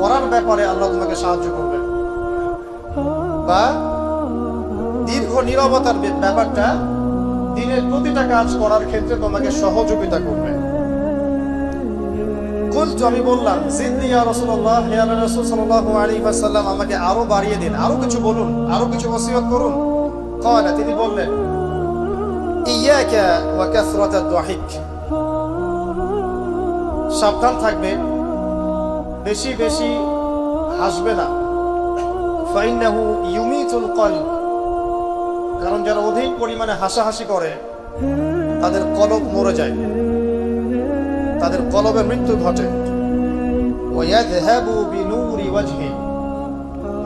করার ব্যাপারে আল্লাহ তোমাকে সাহায্য করবে বা দীর্ঘ নিরবতার বে- ব্যাপারটা দিনের প্রতিটা কাজ করার ক্ষেত্রে তোমাকে সহযোগিতা করবে কুলতু আমি বললাম জিদ্দি ইয়া রাসূলুল্লাহ ইয়া রাসূল সাল্লাল্লাহু আলাইহি ওয়াসাল্লাম আমাকে আরো বাড়িয়ে দিন আরো কিছু বলুন আরো কিছু ওসিয়ত করুন قال তিনি বললেন ইয়াকা ওয়া কাসরাতাদ দুহিক সাবধান থাকবে বেশি বেশি হাসবে না। কারণ যারা অধিক পরিমাণে হাসাহাসি করে, তাদের কলব মরে যায়। তাদের কলবে মৃত্যু ঘটে।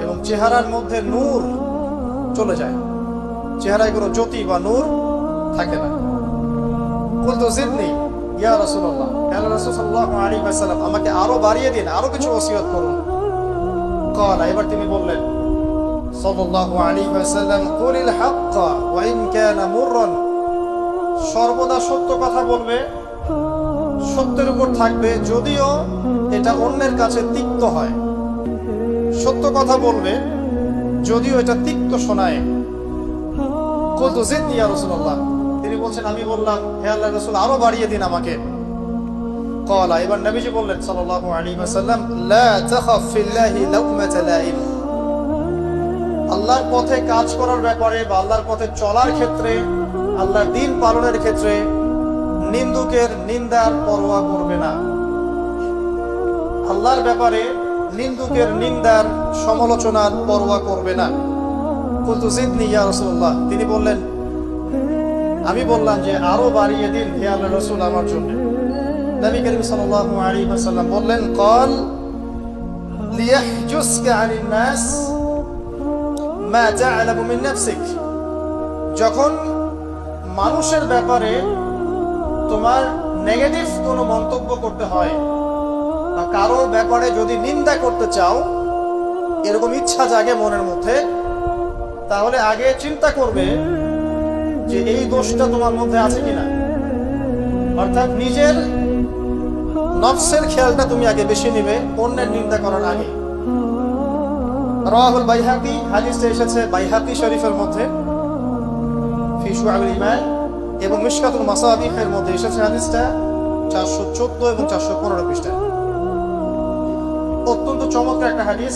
এবং চেহারার মধ্যে নূর চলে যায়। চেহারায় কোনো জ্যোতি বা নূর থাকে না। জিদনি ইয়া রাসূলুল্লাহ ইয়া আমাকে আরও বাড়িয়ে দিন আরও কিছু ওসিয়ত করুন। এবার তিনি বললেন, সাল্লাল্লাহু আলাইহি ওয়াসাল্লাম, কুলিল হক ওয়া ইন কানা মুররান। সর্বদা সত্য কথা বলবে, সত্যের উপর থাকবে, যদিও এটা অন্যের কাছে তিক্ত হয়। সত্য কথা বলবে, যদিও এটা তিক্ত শোনায়। কত জিদ ইয়া রাসূলুল্লাহ। তিনি বলছেন, আমি বললাম, হে আল্লাহ রসুল, আরও বাড়িয়ে দিন আমাকে। কলা, এবার নবীজি বললেন আল্লাহর পথে কাজ করার ব্যাপারে বা আল্লাহর পথে চলার ক্ষেত্রে, আল্লাহর দিন পালনের ক্ষেত্রে নিন্দুকের নিন্দার পরোয়া করবে না। আল্লাহর ব্যাপারে নিন্দুকের নিন্দার সমালোচনার পরোয়া করবে না। কুতুজিদ তিনি বললেন আমি বললাম যে আরও বাড়িয়ে দিন হে আল্লাহ রসুল আমার জন্য। নবী করিম সাল্লাল্লাহু আলাইহি ওয়াসাল্লাম বললেন, কল লিয়াহজুসকা আনিন নাস মা তা'লামু মিন নাফসিক। যখন মানুষের ব্যাপারে তোমার নেগেটিভ কোনো মন্তব্য করতে হয় বা কারও ব্যাপারে যদি নিন্দা করতে চাও, এরকম ইচ্ছা জাগে মনের মধ্যে, তাহলে আগে চিন্তা করবে যে এই দোষটা তোমার মধ্যে আছে কিনা। অর্থাৎ নিজের নফসের খেয়ালটা তুমি আগে বেশি নিবে অন্যের নিন্দা করার আগে। রাহুল বাইহাকি হাদিসটা এসেছে বাইহাকি শরীফের মধ্যে, ফি শুআবুল ঈমান এবং মিশকাতুল মাসাবিহের মধ্যে এসেছে হাদিসটা চারশো চোদ্দ এবং চারশো পনেরো পৃষ্ঠা অত্যন্ত চমৎকার একটা হাদিস।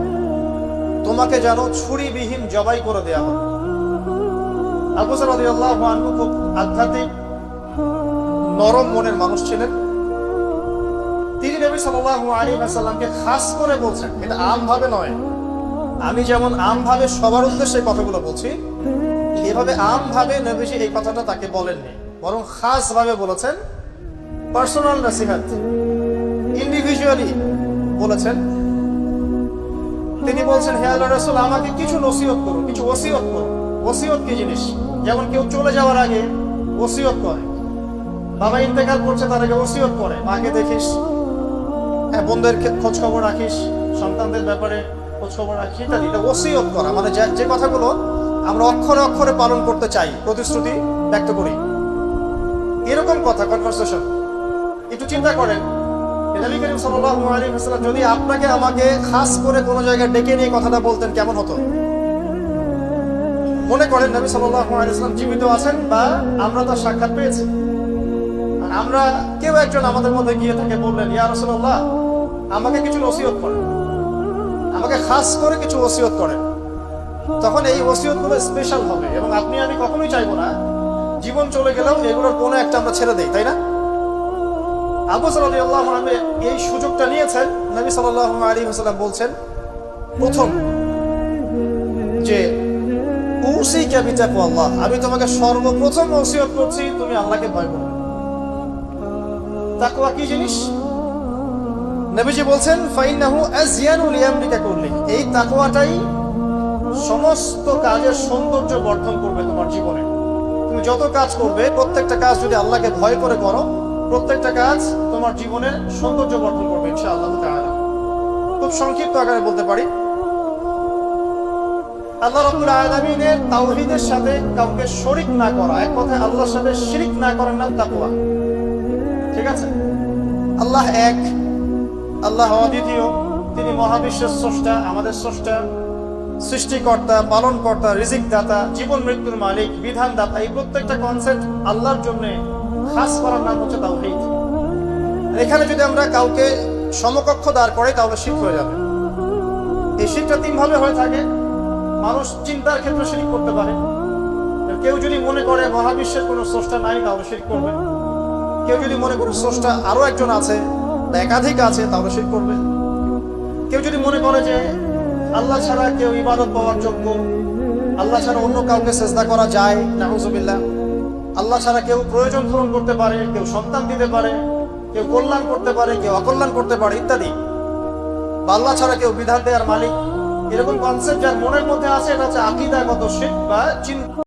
তোমাকে যেন ছুরিবিহীন জবাই করে দেয়া আবু সাল রাদিয়াল্লাহু আনহু খুব আধ্যাত্মিক, নরম মনের মানুষ ছিলেন। তিনি নবী আলাইহি ওয়াসাল্লামকে খাস করে বলছেন, এটা আমভাবে নয়। আমি যেমন আমভাবে সবার উদ্দেশ্যে কথাগুলো বলছি, এভাবে আমভাবে নবীজি এই কথাটা তাকে বলেননি, বরং খাস ভাবে বলেছেন। পার্সোনাল নাসিহাত, ইন্ডিভিজুয়ালি বলেছেন তিনি বলছেন, হে আল্লাহ রসুল, আমাকে কিছু নসিহত করুন কিছু ওসিয়ত করুন ওসিয়ত কি জিনিস? যেমন কেউ চলে যাওয়ার আগে ওসিয়ত করে। বাবা ইন্তেকাল করছে, তার আগে ওসিয়ত করে। মাকে দেখিস হ্যাঁ বোনদের খে- খোঁজ খবর রাখিস, সন্তানদের ব্যাপারে খোঁজ খবর রাখিস, ইত্যাদি। এটা ওসিয়ত করা। মানে যে- কথাগুলো আমরা অক্ষরে অক্ষরে পালন করতে চাই, প্রতিশ্রুতি ব্যক্ত করি। এরকম কথা কনভারসেশন একটু চিন্তা করেন যদি আপনাকে আমাকে খাস করে জায়গায় ডেকে নিয়ে কথাটা বলতেন, কেমন হতো? মনে করেন নবী জীবিত আছেন বা আমরা তার সাক্ষাৎ পেয়েছি। আমরা কেউ একজন আমাদের মধ্যে গিয়ে তাকে বললেন আমাকে কিছু নসিহত করেন। আমাকে খাস করে কিছু ওসিয়ত করেন। তখন এই ওসিয়তগুলো স্পেশাল হবে এবং আপনি, আমি কখনোই চাইব না। জীবন চলে গেলেও এগুলোর কোনো একটা আমরা ছেড়ে দেই, তাই না? আবু সাল্লাহ এই সুযোগটা নিয়েছেন। নবী সাল্লাহ আলী হাসাল্লাম বলছেন, প্রথম, যে আল্লাহ আমি তোমাকে সর্বপ্রথম ওসিয়ত করছি, তুমি আল্লাহকে ভয় করো তাকওয়া কি জিনিস? নবীজি বলছেন ফাইনাহু আজিয়ানু লিয়ামরিকা করলি এই তাকওয়াটাই সমস্ত কাজের সৌন্দর্য বর্ধন করবে তোমার জীবনে। তুমি যত কাজ করবে, প্রত্যেকটা কাজ যদি আল্লাহকে ভয় করে করো প্রত্যেকটা কাজ তোমার জীবনের সৌন্দর্য বর্ধন করবে ইনশাআল্লাহ তাআলা। খুব সংক্ষিপ্ত আকারে বলতে পারি। আল্লাহ রাব্বুল আলামিনের তাওহীদের সাথে কাউকে শরীক না করা, এক কথায় আল্লাহর সাথে শিরিক না করার নাম তাকওয়া। ঠিক আছে? আল্লাহ এক, আল্লাহ অদ্বিতীয়, তিনি মহাবিশ্বের স্রষ্টা, আমাদের স্রষ্টা, সৃষ্টিকর্তা, পালনকর্তা রিজিক দাতা জীবন মৃত্যুর মালিক বিধান দাতা এই প্রত্যেকটা কনসেপ্ট আল্লাহর জন্য খাস করার নাম হচ্ছে তাওহীদ। এখানে যদি আমরা কাউকে সমকক্ষ দাঁড় করে তাহলে শিখ হয়ে যাবে। এই শিখটা তিন ভাবে হয়ে থাকে। মানুষ চিন্তার ক্ষেত্রে শিরিক করতে পারে। কেউ যদি মনে করে মহাবিশ্বের কোনো স্রষ্টা নাই, তাহলে শিরিক করবে। কেউ যদি মনে করে স্রষ্টা আরও একজন আছে বা একাধিক আছে, তাহলে শিরিক করবে। কেউ যদি মনে করে যে আল্লাহ ছাড়া কেউ ইবাদত পাওয়ার যোগ্য, আল্লাহ ছাড়া অন্য কাউকে চেষ্টা করা যায় নাহুজুবিল্লাহ আল্লাহ ছাড়া কেউ প্রয়োজন পূরণ করতে পারে, কেউ সন্তান দিতে পারে, কেউ কল্যাণ করতে পারে, কেউ অকল্যাণ করতে পারে, ইত্যাদি। বা আল্লাহ ছাড়া কেউ বিধান দেওয়ার মালিক। এরকম কনসেপ্ট যার মনের মধ্যে আছে, এটা হচ্ছে আকিদাগত শিখ বা চিন্তা।